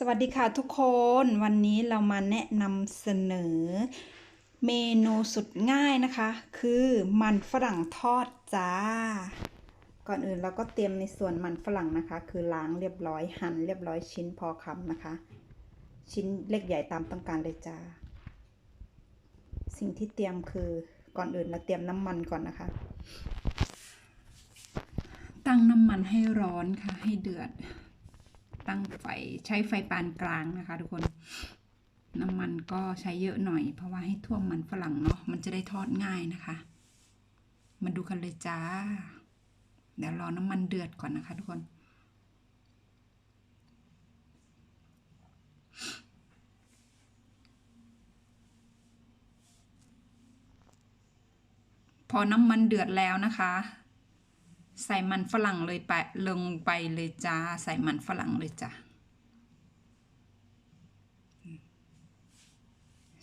สวัสดีค่ะทุกคนวันนี้เรามาแนะนำเสนอ เมนูสุดง่ายนะคะ คือมันฝรั่งทอดจ้า ก่อนอื่นเราก็เตรียมในส่วนมันฝรั่งนะคะ คือล้างเรียบร้อยหั่นเรียบร้อยชิ้นพอคำนะคะ ชิ้นเล็กใหญ่ตามต้องการเลยจ้า สิ่งที่เตรียมคือก่อนอื่นเราเตรียมน้ำมันก่อนนะคะ ตั้งน้ำมันให้ร้อนค่ะให้เดือด ตั้งไฟใช้ไฟปานกลางนะคะ ทุกคนน้ำมันก็ใช้เยอะหน่อย เพราะว่าให้ท่วมมันฝรั่งเนาะมันจะได้ทอดง่ายนะคะ มาดูกันเลยจ้า เดี๋ยวรอน้ำมันเดือดก่อนนะคะ ทุกคน พอน้ำมันเดือดแล้วนะคะ ใส่มันฝรั่งเลยไปลงไปเลยจ้า ใส่มันฝรั่งเลยจ้า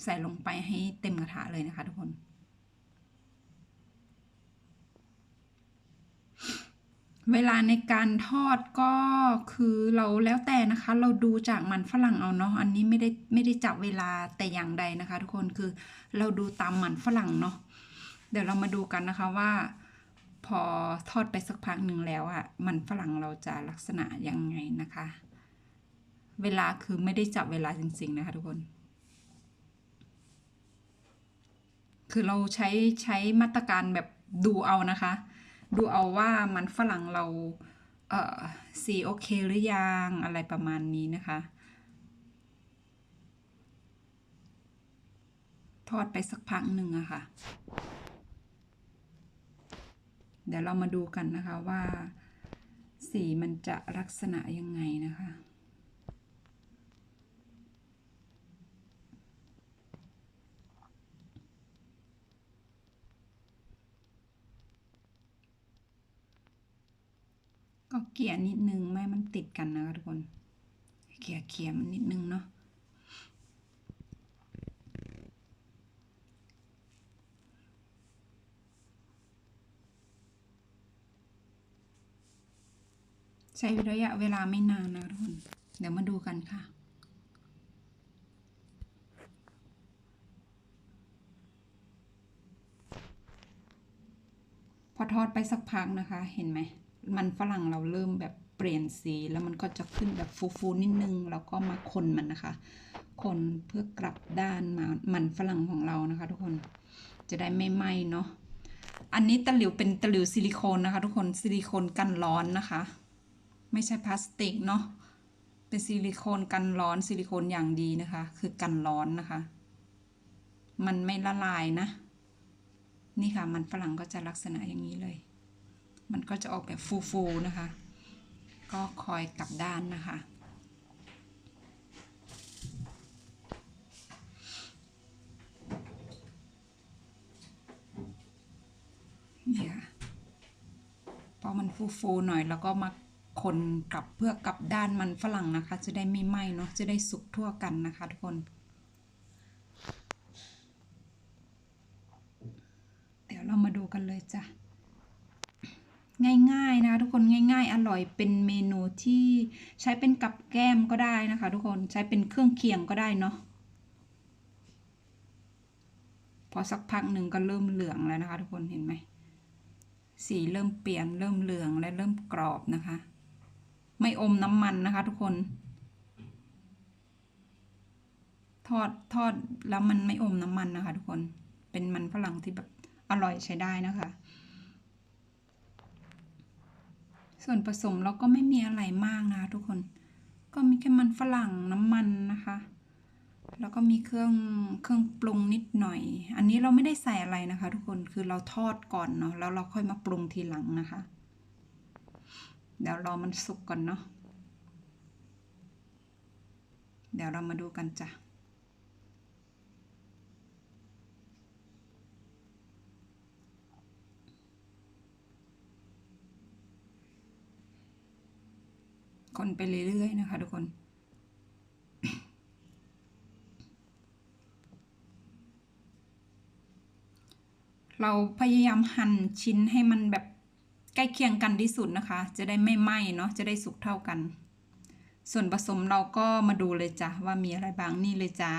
ใส่ลงไปให้เต็มกระทะเลยนะคะทุกคน เวลาในการทอดก็คือเราแล้วแต่นะคะ เราดูจากมันฝรั่งเอาเนาะอันนี้ไม่ได้ไม่ได้จับเวลาแต่อย่างใดนะคะ ทุกคนคือเราดูตามมันฝรั่งเนาะเดี๋ยวเรามาดูกันนะคะว่า พอทอดไปสักพักหนึ่งแล้วอะมันฝรั่งเราจะลักษณะยังไงนะคะ เวลาคือไม่ได้จับเวลาจริง ๆ นะคะทุกคน คือเราใช้ใช้มาตรการแบบดูเอานะคะ ดูเอาว่ามันฝรั่งเราเอ่อสีโอเคหรือยังอะไรประมาณนี้นะคะ ทอดไปสักพักหนึ่งอะค่ะ เดี๋ยวเรามาดูกันนะคะว่า สีมันจะลักษณะยังไงนะคะก็เกลี่ยนิดนึงไม้มันติดกันนะคะทุกคน เกลี่ยเกลี่ยมันนิดนึงเนาะ ใช้ระยะเวลาไม่นานนะทุกคน เดี๋ยวมาดูกันค่ะ พอทอดไปสักพักนะคะ เห็นไหม มันฝรั่งเราเริ่มแบบเปลี่ยนสีแล้วมันก็จะขึ้นแบบฟูๆนิดนึง แล้วก็มาคนมันนะคะ คนเพื่อกลับด้านมามันฝรั่งของเรานะคะ ทุกคน จะได้ไม่ไหม้เนาะ อันนี้ตะหลิวเป็นตะหลิวซิลิโคนนะคะ ทุกคน ซิลิโคนกันร้อนนะคะ ไม่ใช่พลาสติกเนาะเป็นซิลิโคนกันร้อนซิลิโคนอย่างดีนะคะ คือกันร้อนนะคะ มันไม่ละลายนะ นี่ค่ะมันฝรั่งก็จะลักษณะอย่างนี้เลย มันก็จะออกแบบฟูๆนะคะ ก็คอยกลับด้านนะคะนี่ค่ะพอมันฟูๆหน่อยแล้วก็มา คนกลับเพื่อกลับด้านมันฝรั่งนะคะ จะได้ไม่ไหม้เนาะจะได้สุกทั่วกันนะคะทุกคนเดี๋ยวเรามาดูกันเลยจ้ะง่ายๆนะคะทุกคนง่ายๆ อร่อยเป็นเมนูที่ใช้เป็นกับแก้มก็ได้นะคะ ทุกคนใช้เป็นเครื่องเคียงก็ได้เนาะพอสักพักหนึ่งก็เริ่มเหลืองแล้วนะคะ ทุกคนเห็นไหมสีเริ่มเปลี่ยนเริ่มเหลืองและเริ่มกรอบนะคะ ไม่อมน้ำมันนะคะ ทุกคน ทอดทอดแล้วมันไม่อมน้ำมันนะคะ ทุกคนเป็นมันฝรั่งที่แบบอร่อยใช้ได้นะคะ ส่วนผสมเราก็ไม่มีอะไรมากนะคะ ทุกคน ก็มีแค่มันฝรั่งน้ำมันนะคะแล้วก็มีเครื่องเครื่องปรุงนิดหน่อย อันนี้เราไม่ได้ใส่อะไรนะคะ ทุกคน คือเราทอดก่อนเนาะ แล้วเราค่อยมาปรุงทีหลังนะคะ เดี๋ยวรอมันสุกก่อนเนาะ เดี๋ยวเรามาดูกันจ้ะคนไปเรื่อยๆนะคะทุกคน เราพยายามหั่นชิ้นให้มันแบบ ใกล้เคียงกันที่สุดนะคะ จะได้ไม่ไหม้เนาะจะได้สุกเท่ากัน ส่วนผสมเราก็มาดูเลยจ้ะว่ามีอะไรบ้างนี่เลยจ้า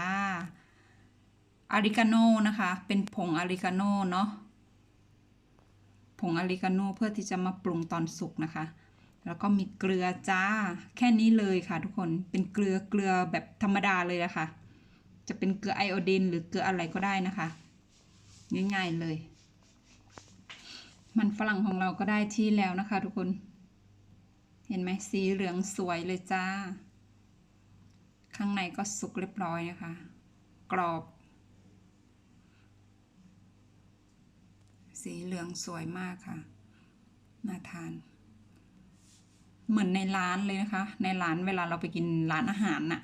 อาริกาโน่นะคะ เป็นผงอาริกาโน่เนาะผงอาริกาโน่เพื่อที่จะมาปรุงตอนสุกนะคะ แล้วก็มีเกลือจ้า แค่นี้เลยค่ะทุกคนเป็นเกลือเกลือแบบธรรมดาเลยนะคะ จะเป็นเกลือไอโอดีนหรือเกลืออะไรก็ได้นะคะ ง่ายๆเลย มันฝรั่งของเราก็ได้ที่แล้วนะคะทุกคน เห็นไหมสีเหลืองสวยเลยจ้า ข้างในก็สุกเรียบร้อยนะคะ กรอบ สีเหลืองสวยมากค่ะ น่าทาน เหมือนในร้านเลยนะคะ ในร้านเวลาเราไปกินร้านอาหารน่ะ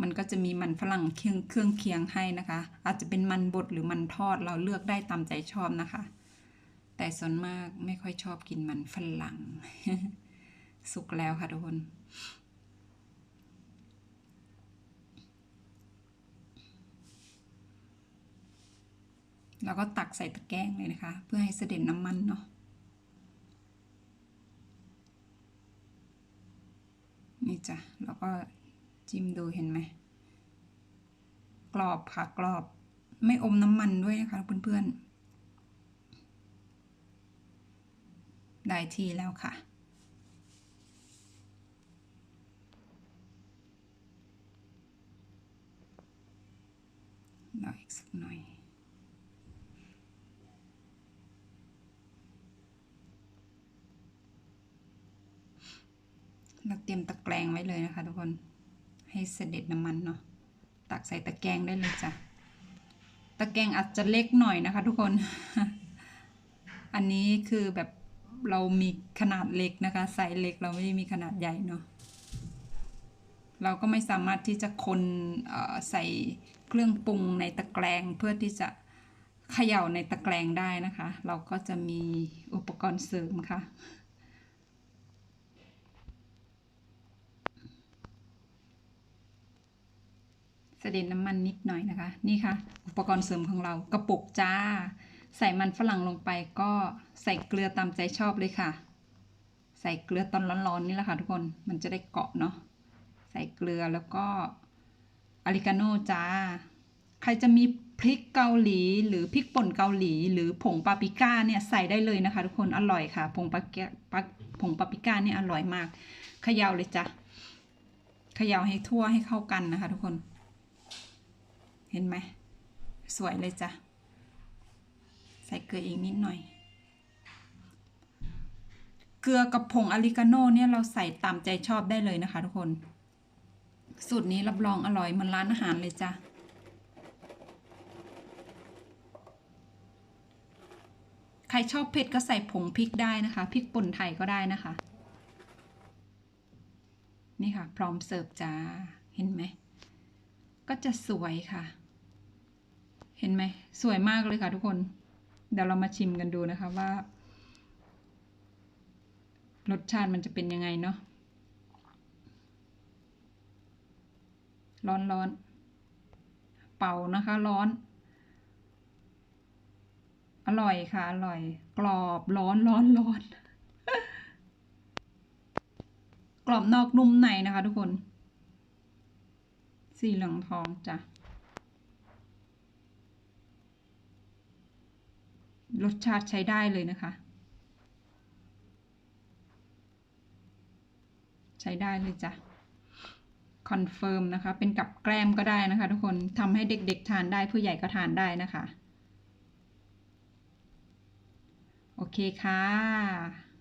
มันก็จะมีมันฝรั่งเครื่องเครื่องเคียงให้นะคะ อาจจะเป็นมันบดหรือมันทอดเราเลือกได้ตามใจชอบนะคะ แต่ส่วนมากไม่ค่อยชอบกินมันฝรั่ง สุกแล้วค่ะทุกคน แล้วก็ตักใส่ตะแกรงเลยนะคะ เพื่อให้เสด็จน้ำมันเนาะนี่จ้ะ แล้วก็จิ้มดูเห็นไหม กรอบค่ะกรอบ ไม่อมน้ำมันด้วยนะคะเพื่อนๆ ได้ที่แล้วค่ะรออีกสักหน่อย เราเตรียมตะแกรงไว้เลยนะคะทุกคน ให้เสด็จน้ำมันเนาะ ตักใส่ตะแกรงได้เลยจ้ะ ตะแกรงอาจจะเล็กหน่อยนะคะทุกคน อันนี้คือแบบ เรามีขนาดเล็กนะคะไซส์เล็กเราไม่ได้มีขนาดใหญ่เนาะเราก็ไม่สามารถที่จะคนใส่เครื่องปรุงในตะแกรงเพื่อที่จะเขย่าในตะแกรงได้นะคะ เราก็จะมีอุปกรณ์เสริมค่ะ เสด็จน้ำมันนิดหน่อยนะคะ นี่ค่ะ อุปกรณ์เสริมของเรากระปุกจ้า ใส่มันฝรั่งลงไปก็ใส่เกลือตามใจชอบเลยค่ะ ใส่เกลือตอนร้อนๆนี่แหละค่ะทุกคนมันจะได้เกาะเนาะใส่เกลือแล้วก็อาริกาโน่จ้า ใครจะมีพริกเกาหลีหรือพริกป่นเกาหลี หรือผงปาปริก้าเนี่ยใส่ได้เลยนะคะ ทุกคนอร่อยค่ะ ผงปาปิกาผงปาปริก้าเนี่ยอร่อยมากเขย่าเลยจ้ะเขย่าให้ทั่วให้เข้ากันนะคะ ทุกคน เห็นไหมสวยเลยจ้ะ ส่เกลืออีกนิดหน่อย เกลือกับผงอาริกาโน่เนี่ยเราใส่ตามใจชอบได้เลยนะคะทุกคน สูตรนี้รับรองอร่อยเหมือนร้านอาหารเลยจ้ะใครชอบเผ็ดก็ใส่ผงพริกได้นะคะพริกป่นไทยก็ได้นะคะ นี่ค่ะ พร้อมเสิร์ฟจ้าเห็นไหมก็จะสวยค่ะ เห็นไหมสวยมากเลยค่ะทุกคน เดี๋ยวเรามาชิมกันดูนะคะว่า รสชาติมันจะเป็นยังไงเนาะร้อนร้อนเป่านะคะร้อน อร่อยค่ะ อร่อย กรอบร้อนร้อนร้อนกรอบนอกนุ่มในนะคะทุกคน สีเหลืองทองจ้ะ รสชาติใช้ได้เลยนะคะ ใช้ได้เลยจ้ะคอนเฟิร์มนะคะ เป็นกับแกล้มก็ได้นะคะ ทุกคนทำให้เด็กๆทานได้ผู้ใหญ่ก็ทานได้นะคะ โอเคค่ะ